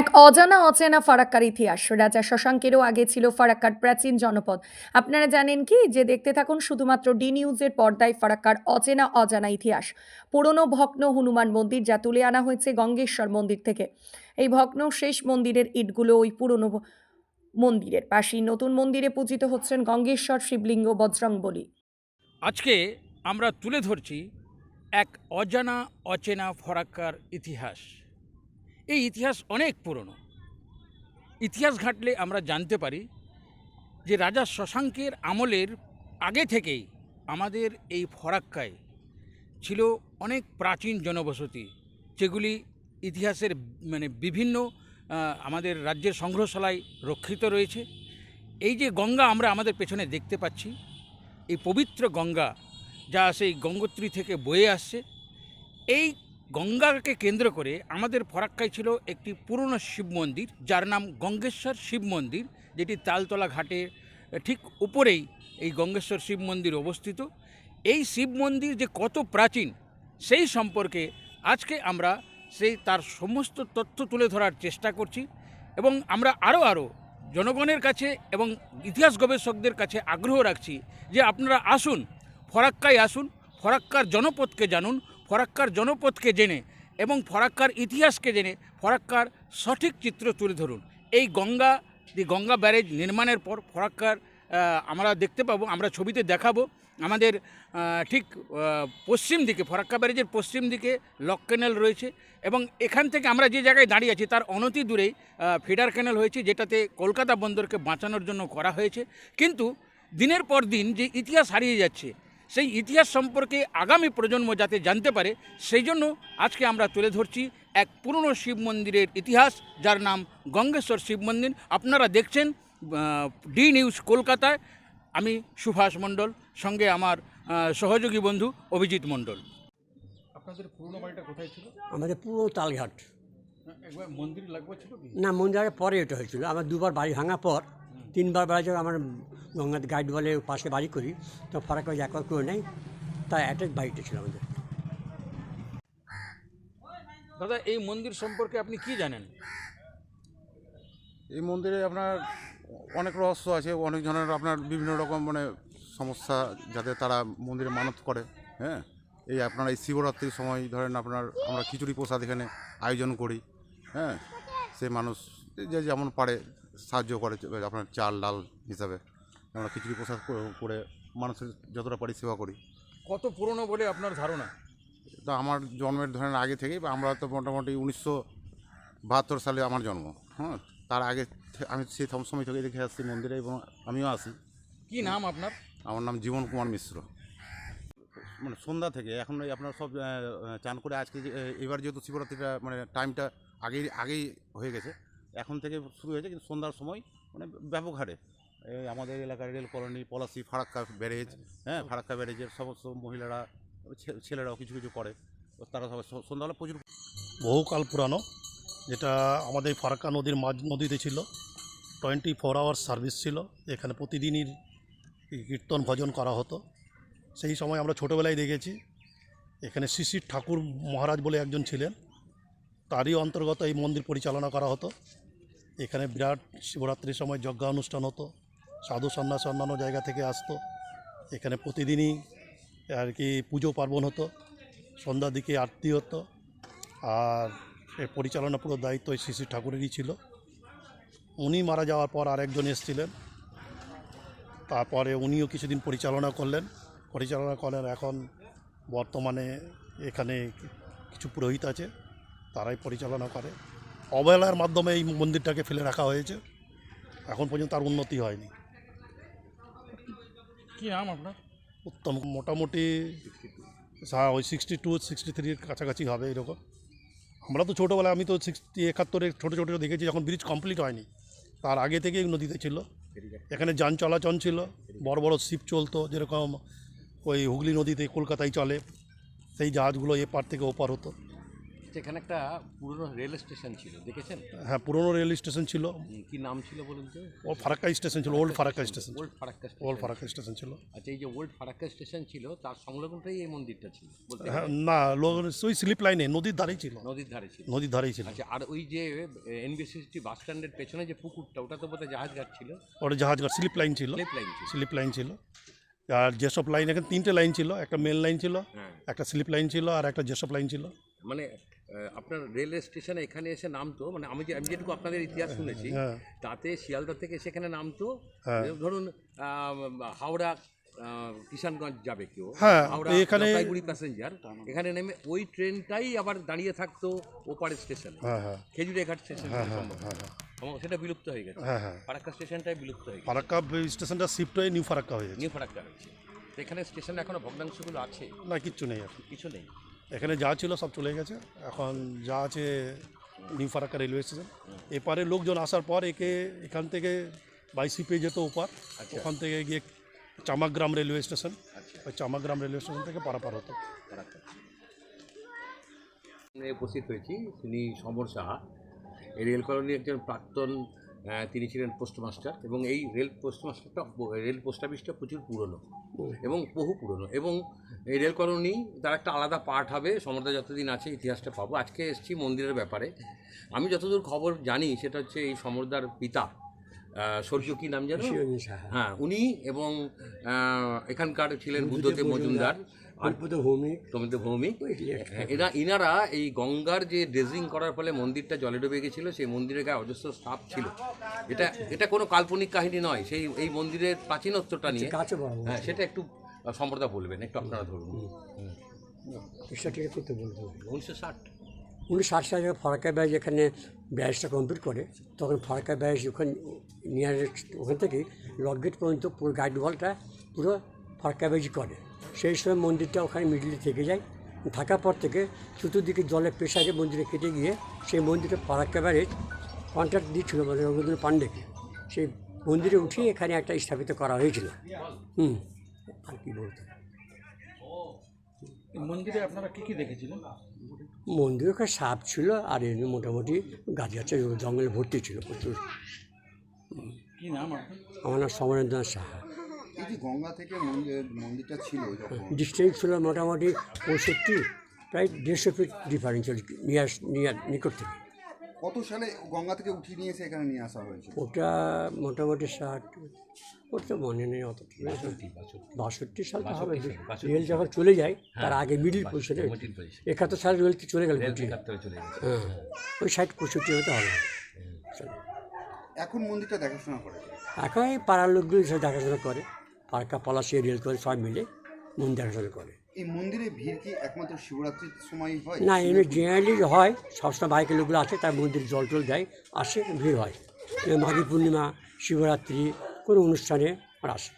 এক অজানা অচেনা ফারাক্কার ইতিহাস। রাজা শশাঙ্কেরও আগে ছিল ফারাক্কার প্রাচীন জনপদ। আপনারা জানেন কি? যে দেখতে থাকুন, শুধুমাত্র ডি নিউজের পর্দায় ফারাক্কার অচেনা, অজানা ইতিহাস। পুরনো ভগ্ন হনুমান মন্দির যা তুলে আনা হয়েছে গঙ্গেশ্বর মন্দির থেকে। এই ভগ্ন শেষ মন্দিরের ইটগুলো ওই পুরনো মন্দিরের পাশেই নতুন মন্দিরে পূজিত হচ্ছেন গঙ্গেশ্বর শিবলিঙ্গ বজ্রং বলি আজকে আমরা তুলে ধরছি এক অজানা, অচেনা ফরাক্কার ইতিহাস। এই ইতিহাস অনেক পুরনো। ইতিহাস ঘাটলে আমরা জানতে পারি যে রাজা শশাঙ্কের আমলের আগে থেকেই আমাদের এই ফরাক্কায় ছিল অনেক প্রাচীন জনবসতি, যেগুলি ইতিহাসের মানে বিভিন্ন আমাদের রাজ্যের সংগ্রহশালায় রক্ষিত রয়েছে। এই যে গঙ্গা আমরা আমাদের পেছনে দেখতে পাচ্ছি, এই পবিত্র গঙ্গা যা সেই গঙ্গোত্রী থেকে বয়ে আসছে, এই গঙ্গাকে কেন্দ্র করে আমাদের ফরাক্কায় ছিল একটি পুরনো শিব মন্দির, যার নাম গঙ্গেশ্বর শিব মন্দির, যেটি তালতলা ঘাটের ঠিক উপরেই এই গঙ্গেশ্বর শিব মন্দির অবস্থিত। এই শিব মন্দির যে কত প্রাচীন, সেই সম্পর্কে আজকে আমরা সেই তার সমস্ত তথ্য তুলে ধরার চেষ্টা করছি এবং আমরা আরও আরও জনগণের কাছে এবং ইতিহাস গবেষকদের কাছে আগ্রহ রাখছি যে আপনারা আসুন, ফরাক্কায় আসুন, ফরাক্কার জনপদকে জানুন ফরাক্কার জনপদকে জেনে এবং ফরাক্কার ইতিহাসকে জেনে ফরাক্কার সঠিক চিত্র তুলে ধরুন। এই গঙ্গা যে গঙ্গা ব্যারেজ নির্মাণের পর ফরাক্কার আমরা দেখতে পাবো, আমরা ছবিতে দেখাবো আমাদের ঠিক পশ্চিম দিকে, ফরাক্কা ব্যারেজের পশ্চিম দিকে লক ক্যানেল রয়েছে এবং এখান থেকে আমরা যে জায়গায় দাঁড়িয়ে আছি তার অনতি দূরেই ফিডার ক্যানেল হয়েছে যেটাতে কলকাতা বন্দরকে বাঁচানোর জন্য করা হয়েছে। কিন্তু দিনের পর দিন যে ইতিহাস হারিয়ে যাচ্ছে সেই ইতিহাস সম্পর্কে আগামী প্রজন্ম যাতে জানতে পারে সেই জন্য আজকে আমরা তুলে ধরছি এক পুরনো শিব মন্দিরের ইতিহাস যার নাম গঙ্গেশ্বর শিব মন্দির। আপনারা দেখছেন ডি নিউজ কলকাতায়। আমি সুভাষ মণ্ডল সঙ্গে আমার সহযোগী বন্ধু অভিজিৎ মণ্ডল। আপনাদের পুরনো বাড়িটা কোথায় ছিল? আমাদের পুরো তালঘাট। একবার মন্দির লাগবে ছিল না মন্দিরের পরে এটা হয়েছিল। আমার দুবার বাড়ি ভাঙার পর তিনবার বাড়ি যখন আমার গঙ্গা গাইড বলে পাশে বাড়ি করি তো ফারাক বাড়ি একবার করে নেই তাই অ্যাটাচ বাড়িটা ছিল আমাদের। দাদা এই মন্দির সম্পর্কে আপনি কি জানেন? এই মন্দিরে আপনার অনেক রহস্য আছে অনেক জনের আপনার বিভিন্ন রকম মানে সমস্যা যাতে তারা মন্দিরে মানত করে হ্যাঁ? এই আপনার এই শিবরাত্রির সময় ধরেন আপনার আমরা খিচুড়ি প্রসাদ এখানে আয়োজন করি হ্যাঁ? সে মানুষ যে যেমন পারে সাহায্য করে আপনার চাল ডাল হিসাবে। আমরা খিচুড়ি প্রসাদ করে- মানুষের যতটা পারি সেবা করি। কত পুরনো বলে আপনার ধারণা? তো আমার জন্মের ধরেন আগে থেকেই বা আমরা তো মোটামুটি উনিশশো বাহাত্তর সালে আমার জন্ম। হ্যাঁ তার আগে আমি সেই সময় থেকে দেখে আসছি মন্দিরে এবং আমিও আসি। কি নাম আপনার? আমার নাম জীবন কুমার মিশ্র। মানে সন্ধ্যা থেকে এখন আপনার সব চান করে আজকে এবার যেহেতু শিবরাত্রিটা মানে টাইমটা আগেই আগেই হয়ে গেছে এখন থেকে শুরু হয়েছে, কিন্তু সন্ধ্যার সময় মানে ব্যাপক হারে। আমাদের এলাকার rail colony, Palashi, Farakka barrage হ্যাঁ ফারাক্কা ব্যারেজের সমস্ত মহিলারা ছেলেরাও কিছু কিছু করে। তারা সবাই সন্ধ্যাবেলা প্রচুর বহুকাল পুরানো। যেটা আমাদের ফারাক্কা নদীর মাঝ, নদীতে ছিল। টোয়েন্টি ফোর আওয়ার্স সার্ভিস ছিল। এখানে প্রতিদিনই কীর্তন ভজন করা হতো। সেই সময় আমরা ছোটোবেলায় দেখেছি, এখানে শিশির ঠাকুর মহারাজ বলে একজন ছিলেন। তারই অন্তর্গত এই মন্দির পরিচালনা করা হতো। এখানে বিরাট শিবরাত্রির সময় যজ্ঞ অনুষ্ঠান হতো, সাধু সন্ন্যাস অন্যান্য জায়গা থেকে আসতো। এখানে প্রতিদিনই আর কি পুজো পার্বণ হতো, সন্ধ্যার দিকে আরতি হতো। আর এর পরিচালনা পুরো দায়িত্ব ওই শিশির ঠাকুরেরই ছিল। উনি মারা যাওয়ার পর আরেকজন এসেছিলেন। তারপরে উনিও কিছুদিন পরিচালনা করলেন। পরিচালনা করেন এখন বর্তমানে এখানে কিছু পুরোহিত আছে, তারাই পরিচালনা করে। অবহেলার মাধ্যমে এই মন্দিরটাকে ফেলে রাখা হয়েছে। এখন পর্যন্ত আর উন্নতি হয়নি। কি নাম আপনার? উত্তম মোটামুটি হ্যাঁ ওই সিক্সটি টু সিক্সটি থ্রির কাছাকাছি হবে এরকম। আমরা তো ছোটোবেলায় আমি তো সিক্সটি একাত্তরে ছোটো ছোটো দেখেছি যখন ব্রিজ কমপ্লিট হয়নি। তার আগে থেকেই নদীতে ছিল। এখানে যান চলাচল ছিল। বড় বড় শিপ চলতো যেরকম ওই হুগলি নদীতে কলকাতায় চলে। সেই জাহাজগুলো এপার থেকে ওপার হতো। বলছে এখানে একটা পুরনো রেল স্টেশন ছিল দেখেছেন? হ্যাঁ পুরনো রেল স্টেশন ছিল। কি নাম ছিল বলুন তো? ও ফারাক্কা স্টেশন ছিল old Farakka station old Farakka old Farakka station ছিল। আচ্ছা এই যে ওল্ড ফারাক্কা স্টেশন ছিল তার সংলগ্নটাই এই মন্দিরটা ছিল হ্যাঁ না ওই স্লিপ লাইনে নদীর ধারেই ছিল। নদীর ধারে ছিল। নদীর ধারেই ছিল। আচ্ছা আর ওই যে এনবিসিসটি বাস স্ট্যান্ডের পেছনে যে পুকুরটা ওটা তো বোধহয় জাহাজ ঘাট ছিল? ওটা জাহাজ ঘাট স্লিপ লাইন ছিল। স্লিপ লাইন ছিল। স্লিপ লাইন ছিল। আর যেসব লাইন এখানে তিনটে লাইন ছিল একটা মেন লাইন ছিল হ্যাঁ। একটা স্লিপ লাইন ছিল আর একটা যেসব লাইন ছিল। মানে আপনার রেল স্টেশনে এখানে এসে নামতো মানে আমি যে আমি যেটুকু আপনাদের ইতিহাস শুনেছি হ্যাঁ। তাতে শিয়ালদা থেকে সেখানে নামতো হ্যাঁ। ধরুন হাওড়া কিষানগঞ্জ যাবে কেউ। হ্যাঁ, এখানে- প্যাসেঞ্জার এখানে নেমে ওই ট্রেনটাই আবার দাঁড়িয়ে থাকতো ওপার স্টেশনে হ্যাঁ হ্যাঁ। খেজুরিঘাট স্টেশন হ্যাঁ হ্যাঁ হ্যাঁ হ্যাঁ। সেটা বিলুপ্ত হয়ে গেছে। হ্যাঁ হ্যাঁ। ফারাক্কা স্টেশনটাই বিলুপ্ত হয়ে গেছে। ফারাক্কা স্টেশনটা শিফট হয়ে নিউ ফারাক্কা হয়ে গেছে। নিউ ফারাক্কা হয়েছে। এখানে স্টেশনে এখনও ভগ্নাংশগুলো আছে? না কিচ্ছু নেই কিছু নেই। এখানে যা ছিল সব চলে গেছে। এখন যা আছে নিউ ফারাক্কা রেলওয়ে স্টেশন। এপারে লোকজন আসার পর একে এখান থেকে বাইসি পেয়ে যেত ওপার আচ্ছা। ওখান থেকে গিয়ে চামাগ্রাম রেলওয়ে স্টেশন। আচ্ছা। ওই চামাগ্রাম রেলওয়ে স্টেশন থেকে পারাপার হতো। উপস্থিত হয়েছি তিনি সমর সাহা। এই রেল কলোনির একজন প্রাক্তন তিনি ছিলেন পোস্টমাস্টার এবং এই রেল পোস্টমাস্টারটা রেল পোস্ট অফিসটা প্রচুর পুরনো এবং বহু পুরনো এবং এই রেল কলোনি তার একটা আলাদা পার্ট হবে সমর্থা যতদিন আছে ইতিহাসটা পাবো। আজকে এসছি মন্দিরের ব্যাপারে। আমি যতদূর খবর জানি সেটা হচ্ছে এই সমর্দার পিতা স্বর্গীয় কি নাম যেন? হ্যাঁ উনি এবং এখানকার ছিলেন বুদ্ধদেব মজুমদার। আর ভৌমিক। হ্যাঁ, এরা ইনারা এই গঙ্গার যে ড্রেজিং করার ফলে মন্দিরটা জলে ডুবে গেছিল সেই মন্দিরের গায়ে অজস্র সাপ ছিল। এটা এটা কোনো কাল্পনিক কাহিনী নয় সেই এই মন্দিরের প্রাচীনত্বটা নিয়ে। হ্যাঁ সেটা একটু সম্প্রদায় বলবেন একটু আপনারা ধরুন। উনিশশো ষাট। উনিশশো ষাট সালে ফারাক্কা ব্যাজ এখানে ব্যাজটা কমপ্লিট করে, তখন ফারাক্কা ব্যাজ ওখানে নিয়ারেস্ট ওখান থেকে লকগেট পর্যন্ত পুরো গাইড ওয়ালটা পুরো ফারাক্কা করে। সেই সময় মন্দিরটা ওখানে মিডিলে থেকে যায়, থাকার পর থেকে চতুর্দিকে জলের প্রেশারে মন্দিরে কেটে গিয়ে সেই মন্দিরটা ফারাক্কা ব্যারেজ কন্ট্রাক্ট দিচ্ছিল মানে রবীন্দ্র পাণ্ডেকে। সেই মন্দিরে উঠিয়ে এখানে একটা স্থাপিত করা হয়েছিল। হুম, আর কি বলতে। মন্দিরে আপনারা কি কি দেখেছিলেন? মন্দিরে ওখানে সাপ ছিল আর এমনি মোটামুটি গাছ গাছে জঙ্গলে ভর্তি ছিল প্রচুর। কি নাম আপনার? আমার নাম সমরেন্দ্র সাহা। এই যে গঙ্গা থেকে মন্দির মন্দিরটা ছিল যখন? ডিস্টেন্স ছিল মোটামুটি পঁয়ষট্টি প্রায় দেড়শো ফিট ডিফারেন্স নিয়ে নিয়ার নিয়ে নিকট থেকে। কত সালে গঙ্গা থেকে উঠিয়ে নিয়ে এসে এখানে নিয়ে আসা হয়েছে ওটা মোটামুটি ষাট ওর তো মনে নেই অত বাষট্টি সাল তো হবে। রেল যখন চলে যায় তার আগে মিডিল পজিশনে একাত্তর সালে রেল তো চলে গেল হ্যাঁ ওই ষাট পঁয়ষট্টি হতে হবে। এখন মন্দিরটা দেখাশোনা করে? এখন এই পাড়ার লোকগুলো দেখাশোনা করে। পার্কা পলাশি রেল করে সব মিলে মন্দির দেখাশোনা করে। মন্দিরে ভিড় কি একমাত্র না, এমনি জেনারেলি হয়। সবসময় বাইকের লোকগুলো আছে তার মন্দিরে জল টল দেয় আসে, ভিড় হয়। মাঘী পূর্ণিমা, শিবরাত্রি, কোনো অনুষ্ঠানে আসে